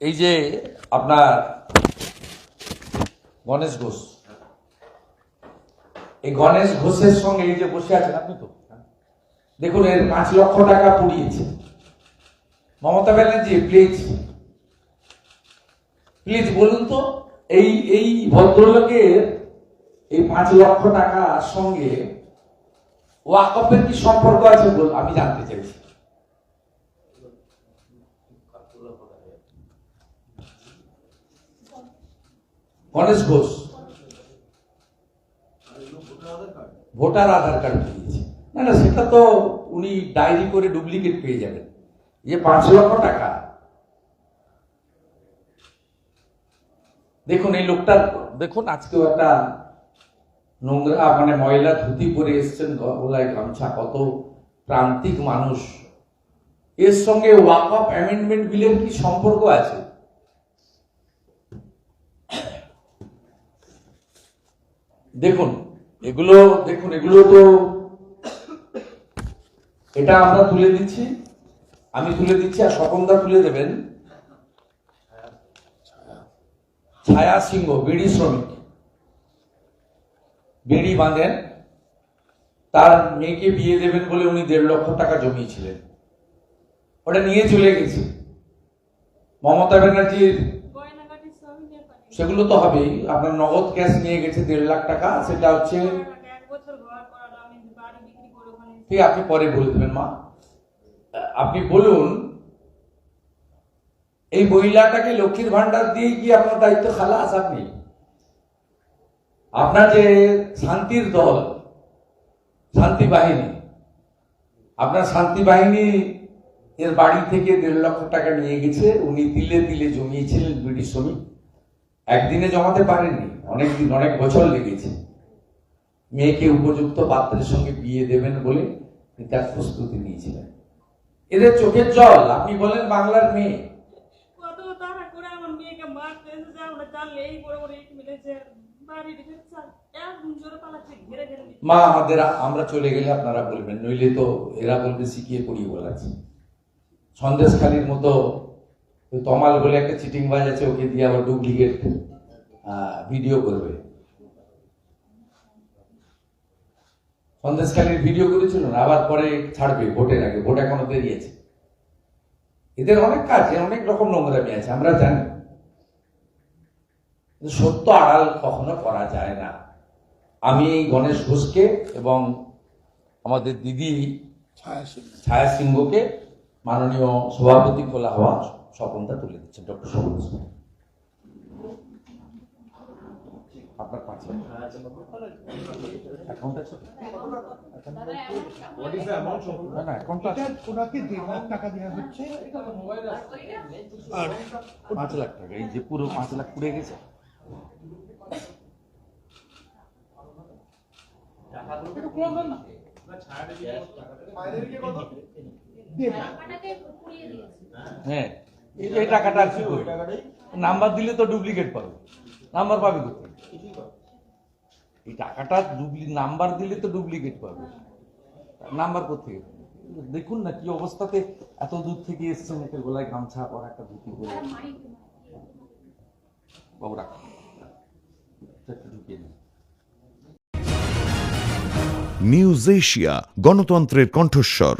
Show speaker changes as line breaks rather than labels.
এই যে আপনার গণেশ ঘোষ। এই গণেশ ঘোষের সঙ্গে এই যে বসে আছেন, আপনি তো? দেখুন, এর পাঁচ লক্ষ টাকা পুড়িয়েছে। মমতা ব্যানার্জি প্লিজ প্লিজ বলুন তো, এই এই ভদ্রলোকের এই পাঁচ লক্ষ টাকার সঙ্গে ওয়াকফের কি সম্পর্ক আছে আমি জানতে চাইছি। গণেশ ঘোষ ভোটার আধার কার্ড পেয়েছে না না, সেটা তো উনি ডায়েরি করে ডুপ্লিকেট পেয়ে যাবেন। যে পাঁচ লক্ষ টাকা। দেখুন, এই লোকটার দেখুন, আজকেও একটা নোংরা মানে ময়লা ধুতি পরে এসছেন, গলায় গামছা, কত প্রান্তিক মানুষ। এর সঙ্গে ওয়াক অফ অ্যামেন্ডমেন্ট বিলের কি সম্পর্ক আছে? দেখুন, এগুলো দেখুন, এগুলো তো এটা আমরা তুলে দিচ্ছি, আমি তুলে দিচ্ছি আর স্বপনদা তুলে দেবেন। ছায়া সিংহ, বিড়ি শ্রমিক। বিড়ি বাঁধেন, তার মেয়েকে বিয়ে দেবেন বলে উনি দেড় লক্ষ টাকা জমিয়েছিলেন। ওটা নিয়ে চলে গেছে। মমতা ব্যানার্জির সেগুলো তো হবেই। আপনার নগদ ক্যাশ নিয়ে গেছে দেড় লাখ টাকা, সেটা হচ্ছে ঠিক আপনি পরে বলে দেবেন, মা। আপনি বলুন, এই মহিলাটাকে লক্ষ্মীর ভান্ডার দিয়ে কি আপনার দায়িত্ব খালাস আপনি? আপনার যে শান্তির দল, শান্তি বাহিনী, আপনার শান্তি বাহিনী এর বাড়ি থেকে দেড় লক্ষ টাকা নিয়ে গেছে, উনি তিলে তিলে জমিয়েছিলেন বিডি শ্রমিক। একদিনে জমাতে পারেননি অনেক দিন অনেক বছর লেগেছে। মেয়েকে উপযুক্ত পাত্রের সঙ্গে বিয়ে দেবেন বলে তার প্রস্তুতি নিয়েছিলেন। এদের চোখের জল আপনি বলেন বাংলার মেয়ে। মা আমাদের আমরা চলে গেলে আপনারা বলবেন নইলে তো এরা বলবে শিখিয়ে পড়িয়ে বলাচ্ছে। সন্দেশখালির মতো তমাল বলে একটা চিটিং বাজ আছে ওকে দিয়ে আবার ডুপ্লিকেট ভিডিও করবে। সন্দেশখালির ভিডিও করেছিল না আবার পরে ছাড়বে ভোটের আগে ভোট এখনও দেরি আছে এদের অনেক কাজ অনেক রকম নোংরামি আছে আমরা জানি। সত্য আড়াল কখনো করা যায় না। আমি এই গণেশ ঘোষকে এবং আমাদের দিদি ছায়া সিংহকে মাননীয় সভাপতি খোলা হওয়া স্বপনটা তুলে দিচ্ছেন ডক্টর স্বপন আপনার পাঁচে অ্যাকাউন্ট আছে? না না অ্যাকাউন্ট আছে।
ওনাকে দেড় লাখ টাকা দেওয়া হচ্ছে। আর
পাঁচ লাখ টাকা এই যে পুরো পাঁচ লাখ পুড়ে গেছে। হ্যাঁ এই টাকাটা আর কি নাম্বার দিলে তো ডুপ্লিকেট পাবে। নাম্বার পাবে কোথায়? এই টাকাটা ডুপ্লি নাম্বার দিলে তো ডুপ্লিকেট পাবে। নাম্বার কোথেকে দেখুন না কি অবস্থাতে এত দূর থেকে এসছেন একটা গলায় গামছা পর একটা ধুতি
মাইক
বাবু রাখ। একটু ঢুকিয়ে দিন
নিউজ এশিয়া গণতন্ত্রের কণ্ঠস্বর।